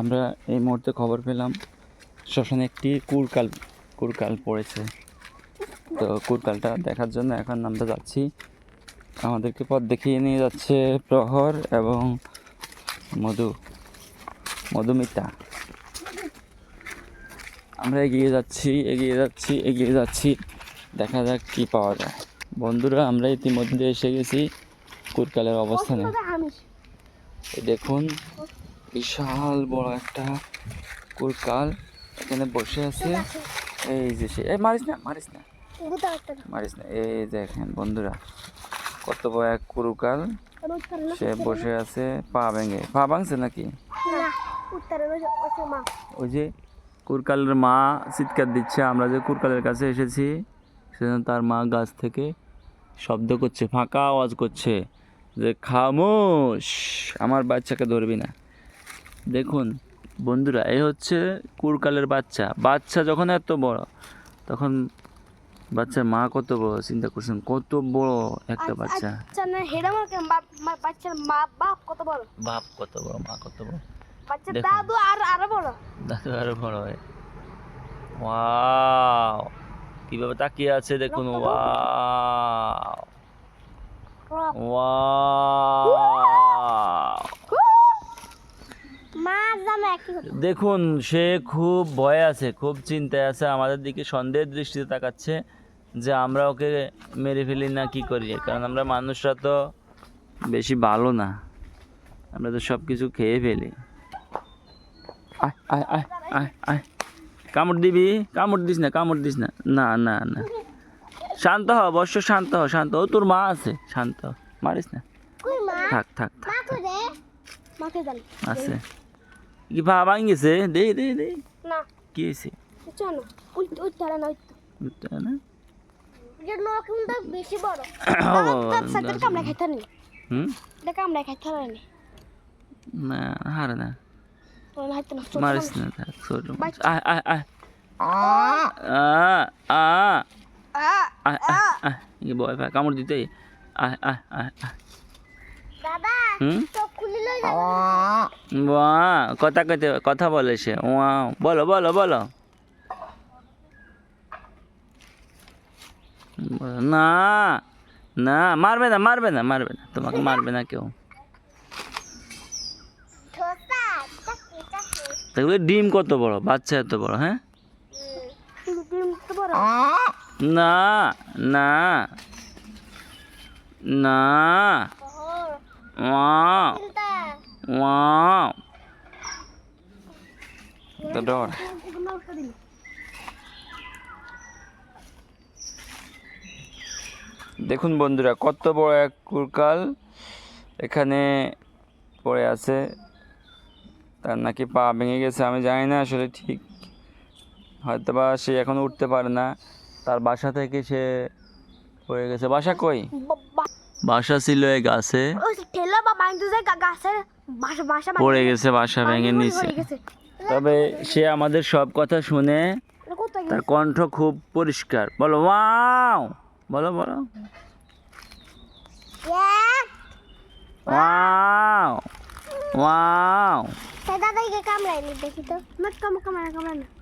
আমরা এই মুহূর্তে খবর পেলাম শ্মশানে একটি কুরকাল কুরকাল পড়েছে। তো কুরকালটা দেখার জন্য এখন আমরা যাচ্ছি। আমাদেরকে পথ দেখিয়ে নিয়ে যাচ্ছে প্রহর এবং মধু মধুমিতা। আমরা এগিয়ে যাচ্ছি এগিয়ে যাচ্ছি এগিয়ে যাচ্ছি। দেখা যাক কি পাওয়া যায়। বন্ধুরা আমরা ইতিমধ্যে এসে গেছি কুরকালের অবস্থানে। দেখুন বিশাল বড় একটা কুরকাল এখানে বসে আছে। এই যে সে এই মারিস না মারিস না। মারিস না। এই দেখেন বন্ধুরা, কত বড় এক কুরকাল সে বসে আছে পা ভেঙে। পা ভাঙছে নাকি? ওই যে কুরকালের মা চিৎকার দিচ্ছে, আমরা যে কুরকালের কাছে এসেছি, সেজন্য তার মা গাছ থেকে শব্দ করছে, ফাঁকা আওয়াজ করছে যে, খামোশ! আমার বাচ্চাকে ধরবি না। দেখুন বন্ধুরা এই হচ্ছে কুরকালের বাচ্চা। বাচ্চা যখন এত বড় তখন বাচ্চার মা কত বড়? চিন্তা করছেন কত বড় একটা বাচ্চা। বাচ্চার মা বাপ কত বড়? বাপ কত বড় মা কত বড়? বাচ্চার দাদু আর আরও বড়। দাদু আরও বড় হয় ওয়াও! কীভাবে তাকিয়ে আছে দেখুন ওয়াও! ওয়াও মা জানে একই কথা দেখুন সে খুব ভয়ে আছে খুব চিন্তায় আছে আমাদের দিকে সন্দেহের দৃষ্টিতে তাকাচ্ছে যে আমরা ওকে মেরে ফেলি না কি করি। কারণ আমরা মানুষরা তো বেশি ভালো না আমরা তো সব কিছু খেয়ে ফেলি। আয় আয় আয় আয় আয়। কামড় দিবি? কামড় দিস না কামড় দিস না। না না না। শান্ত হ অবশ্য শান্ত হ শান্ত হ। ও তোর মা আছে শান্ত। মারিস না। থাক থাক থাক আছে। কি ভা ভাঙ গেছে? দে দে দে। না। কি হয়েছে চলো ওই ওই তারা না ওই তো। বুঝতে না? যে নরকমটা বেশি বড়। তার সাথে কামড়া খাইতে নি। হুম? এটা কামড়া খাইতে না। হারে না। মারিস না থাক আয় আয় আয়। দিতে। দাদা হুম? কথা কইতে, কথা বলে সে। বলো বলো বলো। না না, মারবে না মারবে না মারবে না। তোমাকে মারবে না কেউ। দেখবে ডিম কত বড়, বাচ্চা এত বড় হ্যাঁ? না না না। বড় ওয়াও The door. দেখুন বন্ধুরা, কত বড় এক কুরকাল এখানে পড়ে আছে। তার নাকি পা ভেঙে গেছে, আমি জানি না আসলে ঠিক। হয়তো বা সে এখন উঠতে পারে না। তার বাসা থেকে সে পড়ে গেছে। বাসা কই? বাসা ছিল এই গাছে। ঠেলা বা বাইন্দু গা- গাছের বাসা পড়ে গেছে বাসা ভেঙে নিছে। তবে সে আমাদের সব কথা শুনে তার কণ্ঠ খুব পরিষ্কার। বলো ওয়াও! বলো বলো। ওয়াও! ওয়াও! দাদা কামড়াইনি দেখি তো। কাম কামড়া কামড়া না।